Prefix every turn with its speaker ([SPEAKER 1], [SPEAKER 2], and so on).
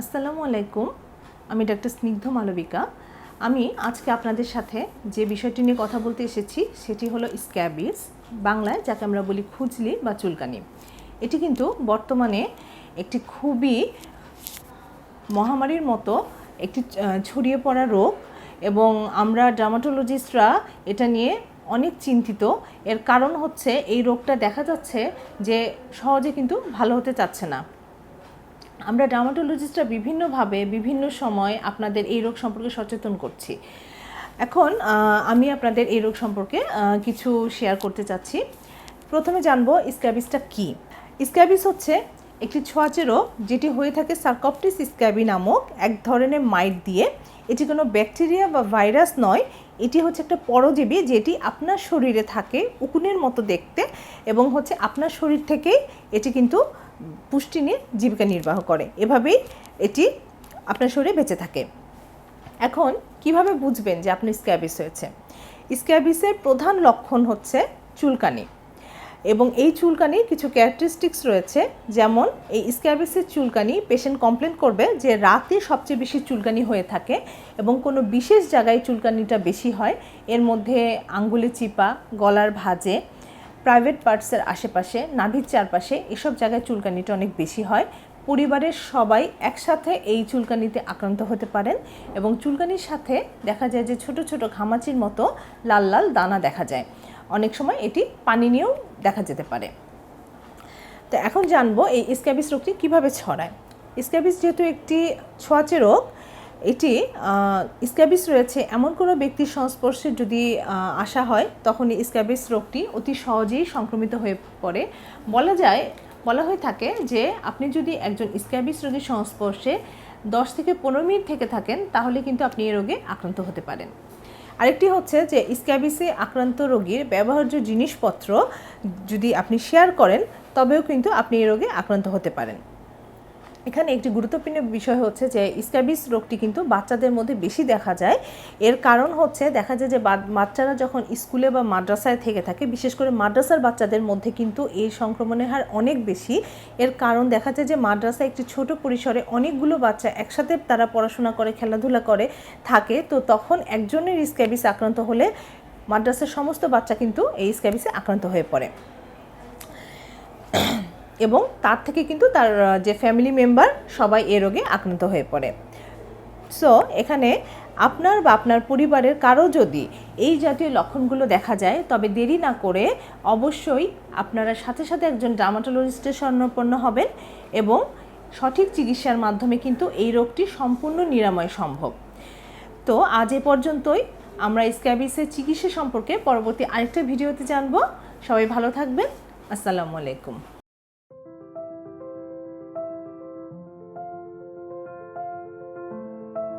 [SPEAKER 1] আসসালামু আলাইকুম। আমি ডক্টর স্নিগ্ধ মালবিকা। আমি আজকে আপনাদের সাথে যে বিষয়টি নিয়ে কথা বলতে এসেছি, সেটি হলো স্ক্যাবিস বাংলায় যাকে আমরা বলি খুজলি বা চুলকানি। এটি কিন্তু বর্তমানে একটি খুবই মহামারীর মতো একটি ছড়িয়ে পড়া রোগ এবং আমরা ডার্মাটোলজিস্টরা এটা নিয়ে অনেক চিন্তিত। এর কারণ হচ্ছে এই রোগটা দেখা যাচ্ছে যে সহজে কিন্তু ভালো হতে চাচ্ছে না। আমরা ডার্মাটোলজিস্টরা বিভিন্নভাবে, বিভিন্ন সময় আপনাদের এই রোগ সম্পর্কে সচেতন করছি। এখন আমি আপনাদের এই রোগ সম্পর্কে কিছু শেয়ার করতে চাচ্ছি। প্রথমে জানব স্ক্যাবিসটা কি? স্ক্যাবিস হচ্ছে একটি ছোঁয়াচে রোগ যেটি হয়ে থাকে সার্কপটিস স্ক্যাবি নামক এক ধরনের মাইট দিয়ে। এটি কোনো ব্যাকটেরিয়া বা ভাইরাস নয়, এটি হচ্ছে একটা পরজীবী যেটি আপনার শরীরে থাকে উকুনের মতো দেখতে এবং হচ্ছে আপনার শরীর থেকেই এটি কিন্তু পুষ্টি নিয়ে জীবিকা নির্বাহ করে। এভাবেই এটি আপনার শরীরে বেঁচে থাকে। এখন কীভাবে বুঝবেন যে আপনি স্ক্যাবিস হয়েছে? স্ক্যাবিসের প্রধান লক্ষণ হচ্ছে চুলকানি। এবং এই চুলকানির কিছু ক্যারেক্টারিস্টিক্স রয়েছে, যেমন এই স্ক্যাবিসের চুলকানি পেশেন্ট কমপ্লেন করবে যে রাতে সবচেয়ে বেশি চুলকানি হয়ে থাকে এবং কোনো বিশেষ জায়গায় চুলকানিটা বেশি হয়। এর মধ্যে আঙ্গুলে চিপা, গলার ভাঁজে প্রাইভেট পার্টসের আশেপাশে নাভির চারপাশে এসব জায়গায় চুলকানিটা অনেক বেশি হয়। পরিবারের সবাই একসাথে এই চুলকানিতে আক্রান্ত হতে পারেন এবং চুলকানির সাথে দেখা যায় যে ছোট ছোট ঘামাচির মতো লাল লাল দানা দেখা যায়। অনেক সময় এটি পানি নিয়েও দেখা যেতে পারে। তো এখন জানব এই স্ক্যাবিস রোগটি কীভাবে ছড়ায়? স্ক্যাবিস যেহেতু একটি ছোঁয়াচে রোগ এটি স্ক্যাবিস রয়েছে এমন কোনো ব্যক্তির সংস্পর্শে যদি আসা হয়, তখন স্ক্যাবিস রোগটি অতি সহজেই সংক্রমিত হয়ে পড়ে। বলা যায়, বলা হয়ে থাকে যে, আপনি যদি একজন স্ক্যাবিস রোগীর সংস্পর্শে দশ থেকে পনেরো মিনিট থেকে থাকেন, তাহলে কিন্তু আপনি এই রোগে আক্রান্ত হতে পারেন। আরেকটি হচ্ছে যে স্ক্যাবিসে আক্রান্ত রোগীর ব্যবহার্য জিনিসপত্র যদি আপনি শেয়ার করেন, তবেও কিন্তু আপনি এই রোগে আক্রান্ত হতে পারেন। এখানে একটি গুরুত্বপূর্ণ বিষয় হচ্ছে যে স্ক্যাবিস রোগটি কিন্তু বাচ্চাদের মধ্যে বেশি দেখা যায়। এর কারণ হচ্ছে দেখা যায় যে বাচ্চারা যখন স্কুলে বা মাদ্রাসায় থেকে থাকে, বিশেষ করে মাদ্রাসার বাচ্চাদের মধ্যে কিন্তু এই সংক্রমণের হার অনেক বেশি। এর কারণ দেখা যায় যে মাদ্রাসায় একটি ছোট পরিসরে অনেকগুলো বাচ্চা একসাথে তারা পড়াশোনা করে, খেলাধুলা করে, থাকে। তো তখন একজনের স্ক্যাবিস আক্রান্ত হলে মাদ্রাসার সমস্ত বাচ্চা কিন্তু এই স্ক্যাবিসে আক্রান্ত হয়ে পড়ে। এবং তার থেকে কিন্তু তার যে ফ্যামিলি মেম্বার সবাই এ রোগে আক্রান্ত হয়ে পড়ে। সো এখানে আপনার বা আপনার পরিবারের কারও যদি এই জাতীয় লক্ষণগুলো দেখা যায়, তবে দেরি না করে অবশ্যই আপনারা সাথে সাথে একজন ডার্মাটোলজিস্টের স্বর্ণপন্ন হবেন এবং সঠিক চিকিৎসার মাধ্যমে কিন্তু এই রোগটি সম্পূর্ণ নিরাময় সম্ভব। তো আজ এ পর্যন্তই। আমরা স্ক্যাবিসের চিকিৎসা সম্পর্কে পরবর্তী আরেকটা ভিডিওতে জানব। সবাই ভালো থাকবেন। আসসালামু আলাইকুম।